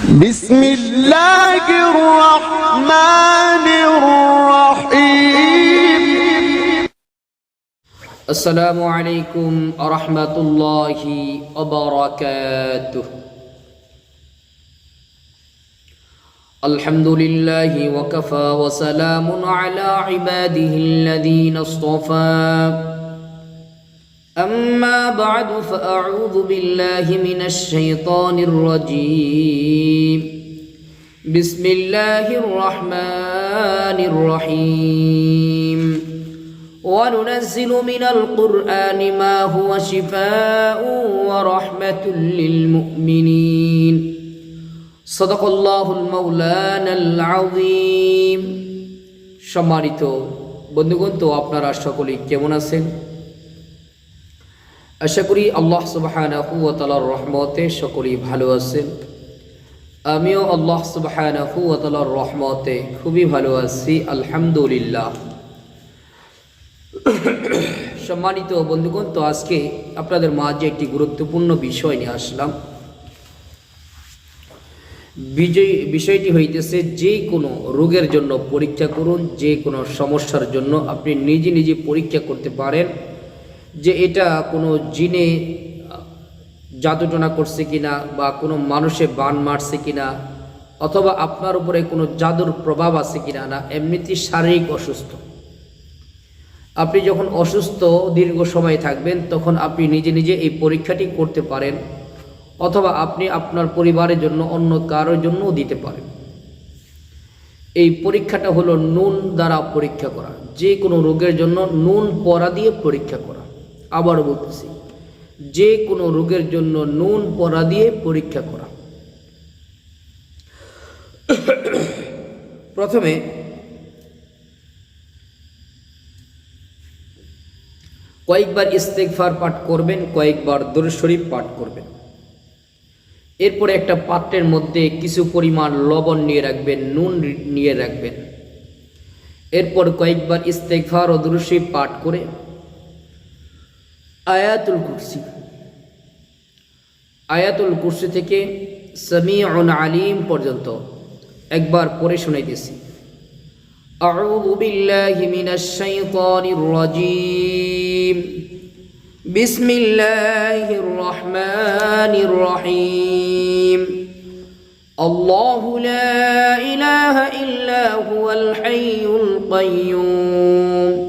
بسم الله الرحمن الرحيم. السلام عليكم ورحمة الله وبركاته. الحمد لله وكفى وسلام على عباده الذين اصطفى. أما بعد فأعوذ بالله من الشيطان الرجيم بسم الله الرحمن الرحيم وننزل من القرآن ما هو شفاء ورحمة للمؤمنين صدق الله المولانا العظيم সম্মানিত বন্ধুগণ তো আপনারা সকলেই কেমন আছেন আশা করি আল্লাহ সুবাহানাহু ওয়া রহমতে সকলেই ভালো আছেন। আমিও আল্লাহ সুবাহানাহু ওয়া রহমতে খুবই ভালো আছি, আলহামদুলিল্লাহ। সম্মানিত বন্ধুগণ, তো আজকে আপনাদের মাঝে একটি গুরুত্বপূর্ণ বিষয় নিয়ে আসলাম। বিজয়, বিষয়টি হইতেছে যে কোনো রোগের জন্য পরীক্ষা করুন, যে কোনো সমস্যার জন্য আপনি নিজে নিজে পরীক্ষা করতে পারেন। যে এটা কোনো জিনে জাদুটনা করছে কিনা বা কোনো মানুষে বান মারছে কিনা, অথবা আপনার উপরে কোনো জাদুর প্রভাব আছে কিনা না, এমনিতেই শারীরিক অসুস্থ। আপনি যখন অসুস্থ দীর্ঘ সময় থাকবেন, তখন আপনি নিজে নিজে এই পরীক্ষাটি করতে পারেন, অথবা আপনি আপনার পরিবারের জন্য অন্য কারোর জন্যও দিতে পারেন। এই পরীক্ষাটা হলো নুন দ্বারা পরীক্ষা করা। যে কোনো রোগের জন্য নুন পরা দিয়ে পরীক্ষা করা। আবারও বলতেছি, যে কোনো রোগের জন্য নুন পরা দিয়ে পরীক্ষা করা। প্রথমে কয়েকবার ইস্তেকফার পাঠ করবেন, কয়েকবার দরুদ শরীফ পাঠ করবেন। এরপরে একটা পাত্রের মধ্যে কিছু পরিমাণ লবণ নিয়ে রাখবেন, নুন নিয়ে রাখবেন। এরপর কয়েকবার ইস্তেকফার ও দরুদ শরীফ পাঠ করে আয়াতুল কুরসি আয়াতুল কুরসি থেকে সামিউন আলিম পর্যন্ত একবার পড়ে শোনাইতেছি أعوذ بالله من الشيطان الرجيم بسم الله الرحمن الرحيم الله لا إله إلا هو الحي القيوم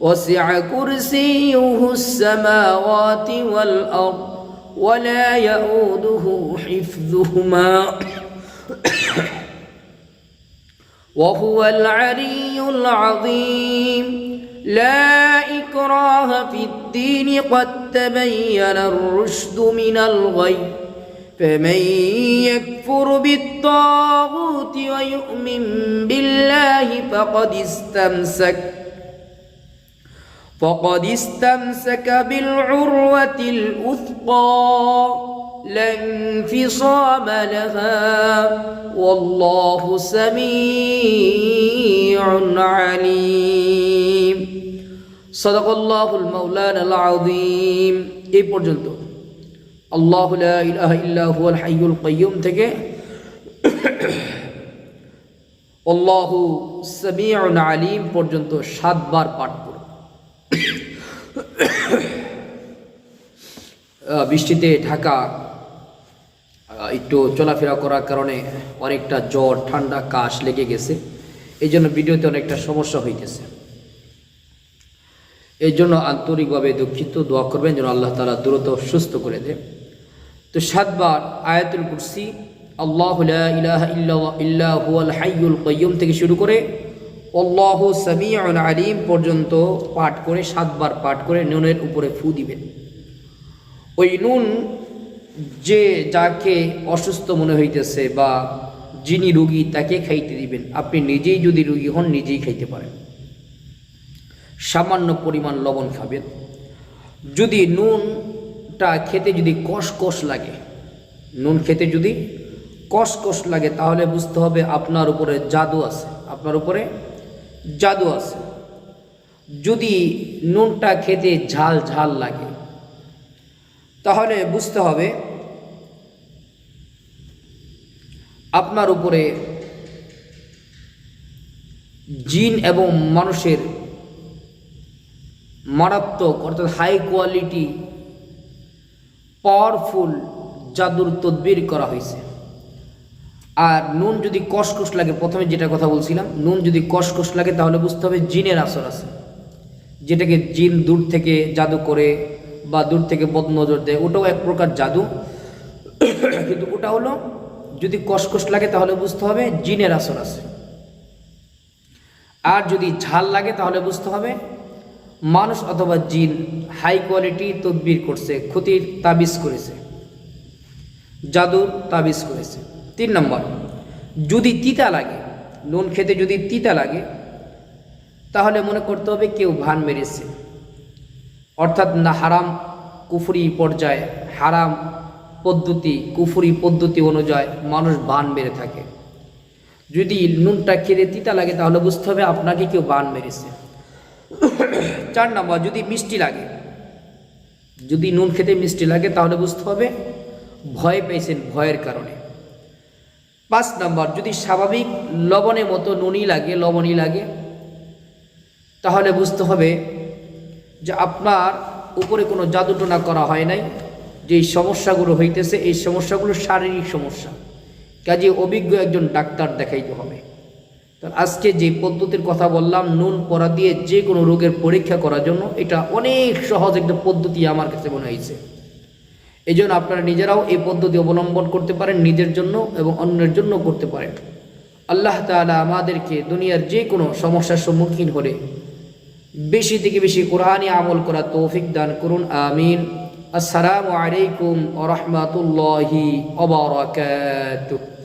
وسع كرسيه السماوات والأرض ولا يؤوده حفظهما. وهو العلي العظيم. لا إكراه في الدين قد تبين الرشد من الغي. فمن يكفر بالطاغوت ويؤمن بالله فقد استمسك. فقد استمسك بالعروة الأثقى لا انفصام لها والله سميع عليم صدق الله المولانا العظيم এই পর্যন্ত আল্লাহ লা ইলাহা ইল্লা হুয়াল হাইয়ুল কাইয়ুম থেকে আল্লাহু সামিউন আলিম পর্যন্ত সাতবার পাঠ বৃষ্টিতে ঢাকা একটু চলাফেরা করার কারণে অনেকটা জ্বর, ঠান্ডা, কাশ লেগে গেছে। এই জন্য ভিডিওতে অনেকটা সমস্যা হইতেছে। এই জন্য আন্তরিকভাবে দুঃখিত, দোয়া করবেন যেন আল্লাহ তালা দ্রুত সুস্থ করে দেয় তো সাতবার আয়াতুল কুরসি, আল্লাহ ইলাহা ইল্লা হুয়াল থেকে শুরু করে আল্লাহ সামিউন আলিম পর্যন্ত পাঠ করে সাতবার পাঠ করে নুনের উপরে ফু দিবেন। ওই নুন যে যাকে অসুস্থ মনে হইতেছে বা যিনি রুগী তাকে খাইতে দিবেন, আপনি নিজেই যদি রুগী হন, নিজেই খাইতে পারেন। সামান্য পরিমাণ লবণ খাবেন। যদি নুনটা খেতে যদি কষ কষ লাগে, নুন খেতে যদি কষ কষ লাগে, তাহলে বুঝতে হবে আপনার উপরে জাদু আছে। আপনার উপরে জাদু আছে। যদি নুনটা খেতে ঝাল ঝাল লাগে তাহলে বুঝতে হবে আপনার উপরে জিন এবং মানুষের মারাত্মক, অর্থাৎ হাই কোয়ালিটি পাওয়ারফুল জাদুর তদবির করা হয়েছে। আর নুন যদি কষকষ লাগে, প্রথমে যেটা কথা বলছিলাম, নুন যদি কষকষ লাগে তাহলে বুঝতে হবে জিনের আসর আছে। যেটাকে জিন দূর থেকে জাদু করে বা দূর থেকে বদনজর দেয়, ওটাও এক প্রকার জাদু। কিন্তু ওটা হলো, যদি কষকষ লাগে তাহলে বুঝতে হবে জিনের আসর আছে। আর যদি ঝাল লাগে তাহলে বুঝতে হবে মানুষ অথবা জিন হাই কোয়ালিটি তদবির করছে, ক্ষতির তাবিজ করেছে, জাদুর তাবিজ করেছে। তিন নম্বর, যদি তিতা লাগে, নুন খেতে যদি তিতা লাগে, তাহলে মনে করতে হবে কেউ ভান মেরেছে। অর্থাৎ না হারাম কুফুরি পর্যায়ে, হারাম পদ্ধতি, কুফুরি পদ্ধতি অনুযায়ী মানুষ বান মেরে থাকে। যদি নুনটা খেতে তিতা লাগে, তাহলে বুঝতে হবে আপনাকে কেউ বান মেরেছে। চার নম্বর, যদি মিষ্টি লাগে, যদি নুন খেতে মিষ্টি লাগে, তাহলে বুঝতে হবে ভয় পেয়েছেন ভয়ের কারণে। পাঁচ নম্বর, যদি স্বাভাবিক লবণের মতো নুনই লাগে, লবণই লাগে, তাহলে বুঝতে হবে যে আপনার উপরে কোনো জাদুটোনা করা হয় নাই, যে সমস্যাগুলো হইতেছে, এই সমস্যাগুলো শারীরিক সমস্যা। কাজে অভিজ্ঞ একজন ডাক্তার দেখাইতে হবে। তো আজকে যে পদ্ধতির কথা বললাম, নুন, পরা দিয়ে যে কোনো রোগের পরীক্ষা করার জন্য, এটা অনেক সহজ একটা পদ্ধতি আমার কাছে মনে হয়েছে এই জন্য আপনারা নিজেরাও এই পদ্ধতি অবলম্বন করতে পারেন, নিজের জন্য এবং অন্যের জন্য করতে পারেন। আল্লাহ তাআলা আমাদেরকে দুনিয়ার যে কোনো সমস্যার সম্মুখীন হলে বেশি থেকে বেশি কোরআনই আমল করা তৌফিক দান করুন আমিন। আসসালামু আলাইকুম রহমতুল্লাহি অবরাকাতুহ